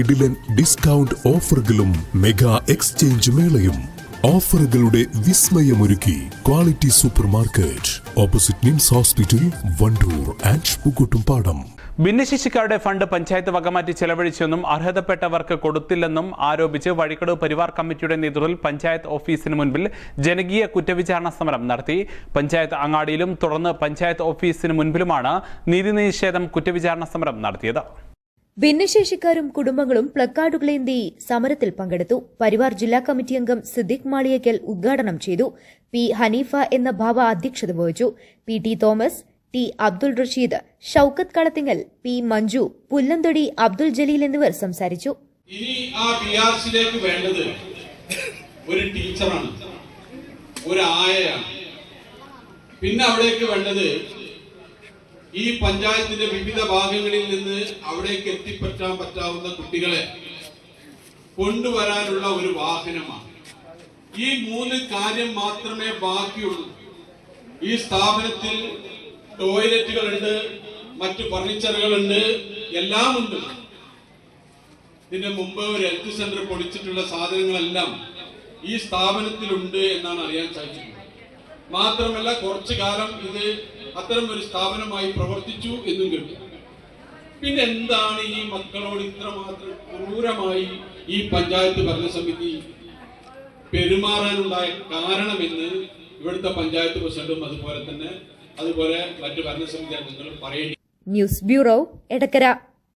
കിടിലൻ ഡിസ്കൗണ്ട് ഓഫറുകളും mega exchange മേളയും. ഓഫറുകളുടെ വിസ്മയമൊരുക്കി quality super market opposite Nims hospital Wandoor and Pookkottumpadam ഭിന്നശേഷിക്കാരുടെ fund panchayat വകമാറ്റി ചെലവഴിച്ചെന്നും അർഹതപ്പെട്ടവർക്ക് കൊടുത്തില്ലെന്നും ആരോപിച്ച് വഴിക്കടവ് പരിവാർ കമ്മിറ്റിയുടെ നേതൃത്വത്തിൽ പഞ്ചായത്ത് ഓഫീസിന് മുൻപിൽ ജനകീയ കുറ്റവിചാരണ സമരം നടത്തി. പഞ്ചായത്ത് അങ്ങാടിയിലും തുടർന്ന് പഞ്ചായത്ത് ഓഫീസിന് മുൻപിലുമാണ് നീതി നിഷേധം കുറ്റവിചാരണ സമരം നടത്തിയത്. ഭിന്നശേഷിക്കാരും കുടുംബങ്ങളും പ്ലക്കാർഡുകളേന്തി സമരത്തിൽ പങ്കെടുത്തു. പരിവാർ ജില്ലാ കമ്മിറ്റി അംഗം സിദ്ദിഖ് മാളിയക്കൽ ഉദ്ഘാടനം ചെയ്തു. പി ഹനീഫ എന്ന ഭാവ അധ്യക്ഷത വഹിച്ചു. P T Thomas T Abdul Rasheed Shoukath Kalathingal P Manju Pullanthodi Abdul Jaleel എന്നിവർ സംസാരിച്ചു. ഇനി ആ പി ആർ സിയിലേക്ക് വേണ്ടത് ഒരു ടീച്ചറാണ്. ഒരു ആയയാണ്. പിന്നെ അവിടേക്ക് വേണ്ടത് ഈ പഞ്ചായത്തിന്റെ വിവിധ ഭാഗങ്ങളിൽ നിന്ന് അവിടേക്ക് എത്തിപ്പറ്റാൻ പറ്റാവുന്ന കുട്ടികളെ കൊണ്ടുവരാനുള്ള ഒരു വാഹനമാണ്. ഈ മൂന്ന് കാര്യം മാത്രമേ ബാക്കിയുള്ളൂ. ഈ സ്ഥാപനത്തിൽ ടോയ്ലറ്റുകളുണ്ട് മറ്റു ഫർണിച്ചറുകളുണ്ട് എല്ലാം ഉണ്ട്. ഇതിന്റെ മുമ്പ് ഒരു ഹെൽത്ത് സെന്റർ പൊളിച്ചിട്ടുള്ള സാധനങ്ങളെല്ലാം ഈ സ്ഥാപനത്തിലുണ്ട് എന്നാണ് അറിയാൻ സാധിച്ചിട്ടുള്ളത് മാത്രമല്ല കുറച്ചു കാലം ഇത് അത്തരം ഒരു സ്ഥാപനമായി പ്രവർത്തിച്ചു എന്നും കേട്ടു. പിന്നെ എന്താണ് ഈ മക്കളോട് ഇത്രമാത്രം ക്രൂരമായി ഈ പഞ്ചായത്ത് ഭരണസമിതി പെരുമാറാനുണ്ടായ കാരണമെന്ന് ഇവിടുത്തെ പഞ്ചായത്ത് പ്രസിഡന്റും അതുപോലെ തന്നെ അതുപോലെ മറ്റു ഭരണസമിതി അംഗങ്ങളും പറയേണ്ടി ന്യൂസ് ബ്യൂറോ എടക്കര.